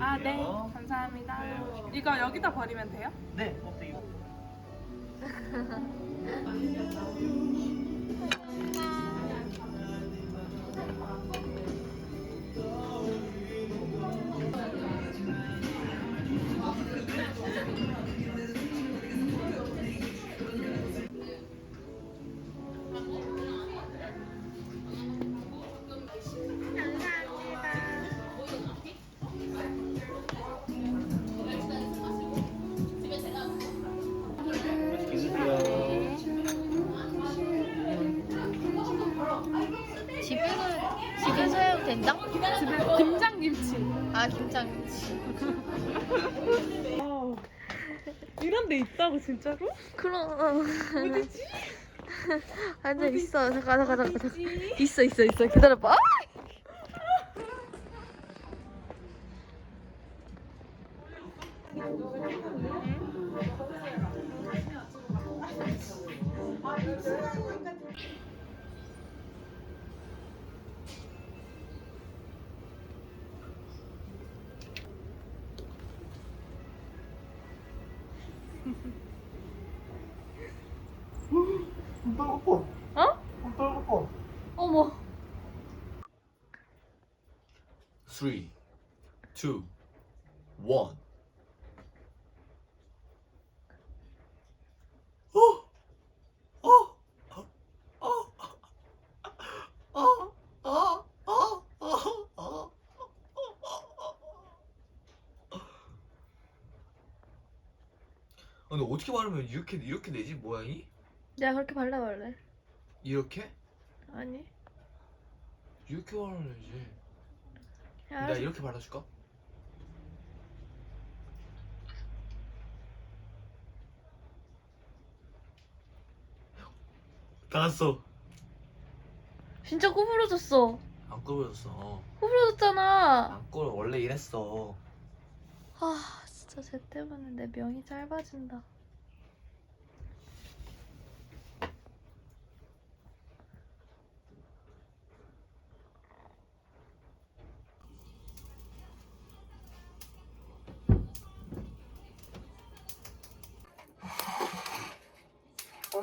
아, 네. 돼요. 감사합니다. 네, 맛있게 이거 여기다 버리면 돼요? 네, 껍데기. 아 김장김치. 아, 이런 데 있다고 진짜로? 그럼 어디지? 앉아 있어. 잠깐 잠깐 잠깐 잠깐. 있어 있어 있어. 기다려봐. 아! 떨고. 어? 떨고. 어머. 3, 2, 1. 근데 어떻게 바르면 이렇게 이렇게 되지 모양이? 내가 그렇게 발라볼래. 이렇게? 아니. 이렇게. 야, 내가 이렇게 발라줄까? 닿았어. 진짜 구부러졌어. 안 끄부러졌어. 구부러졌잖아. 안 끄. 원래 이랬어. 아 진짜 쟤 때문에 내 명이 짧아진다.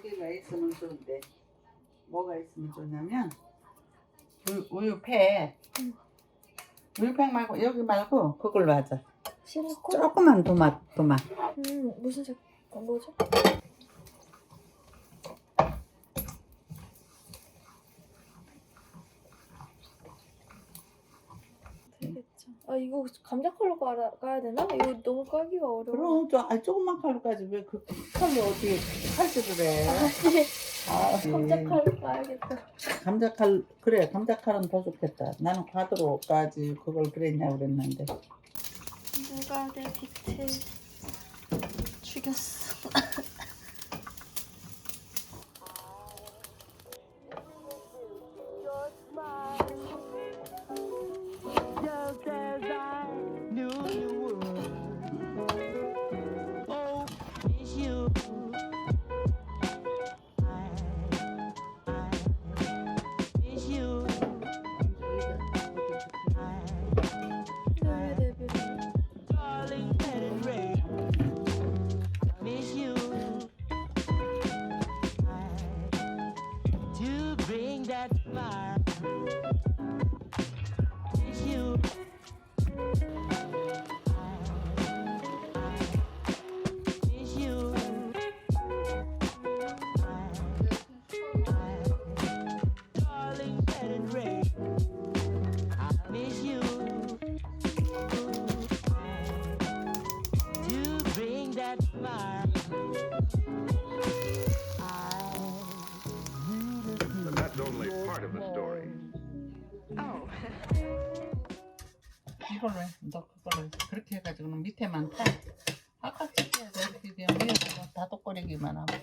고기가 있으면 좋은데 뭐가 있으면 좋냐면 우유, 우유팩 우유팩 말고 여기 말고 그걸로 하자 싫고? 조그만 도마 도마 음 무슨 색? 어, 뭐죠? 되겠죠. 아 이거 감자 컬러 깔아, 까야 되나? 이거 너무 깔기가 어려워. 그럼 저 아, 조그만 칼로 까지 왜 그 칼로 어떻게 칼질을 해 아, 감자 예. 컬러 까야겠다. 감자 칼 그래 감자 칼은 더 좋겠다 나는 과도로 까지 그걸 그랬냐 그랬는데 누가 내 빛을 죽였어. 이걸로 해 너 그걸로 해. 그렇게 해가지고는 밑에만 타 아까 찍어야 돼 이렇게 그냥 위에서 다독거리기만 하고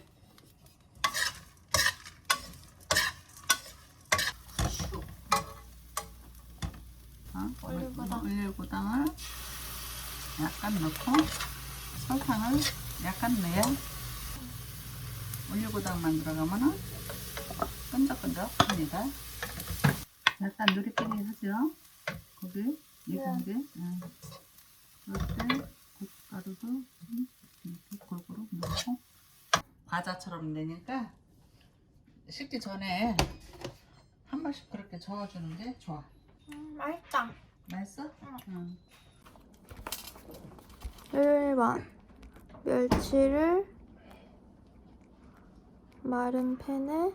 어? 올리고당. 올리고당을 약간 넣고 설탕을 약간 넣어야 올리고당만 들어가면은 끝 끈적끈적합니다. 약간 누리끼리 하죠. 고기 익은 게. 응. 그럴 때 고춧가루도 좀 이렇게 골고루 넣고 과자처럼 내니까 식기 전에 한 번씩 그렇게 저어주는 게 좋아. 음, 맛있다. 맛있어? 응. 1번 멸치를 마른 팬에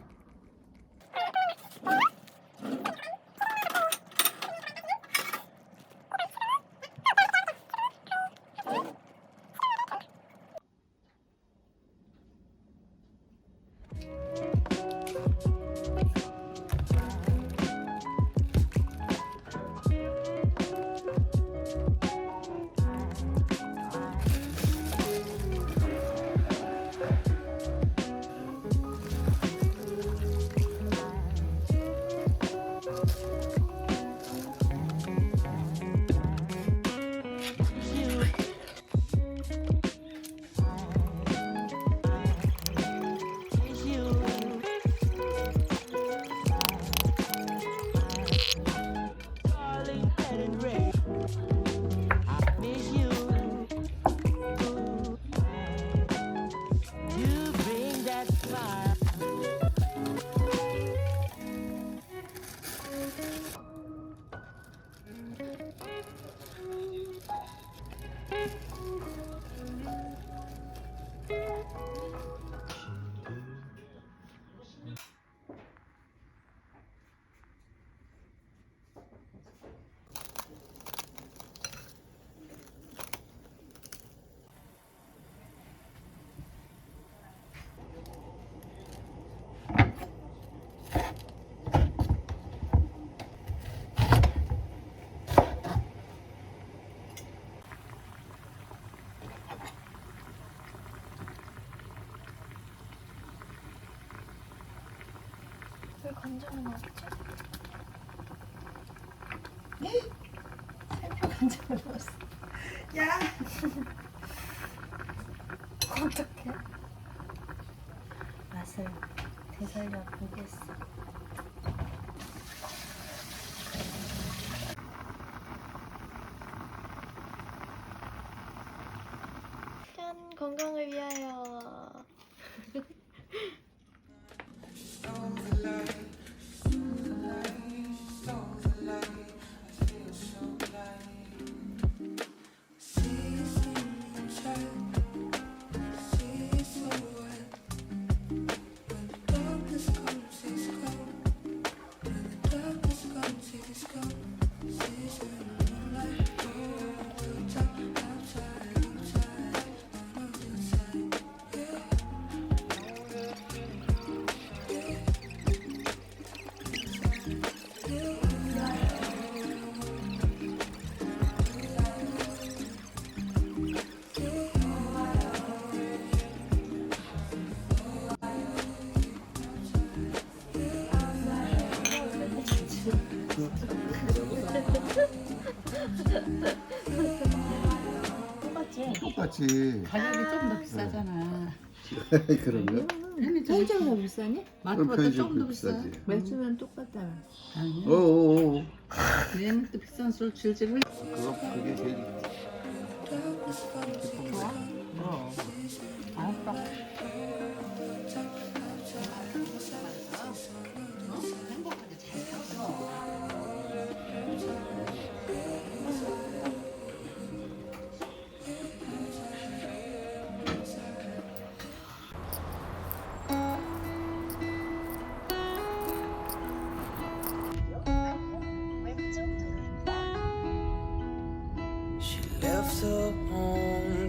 Bye. 간장은 없지? 간장을 넣었어. 야! 어떡해? 맛을 되살려 보겠어. 똑같이 가격이 좀 더 비싸잖아. 그러면 편의점 편의점도 비싸니? 마트보다 편의점 좀더 비싸. 비싸지. 맥주는 똑같다. 아니, 어어어 얘는 또 비싼 술 질질 흘려. 그거 그게 제일 알았어. She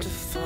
to find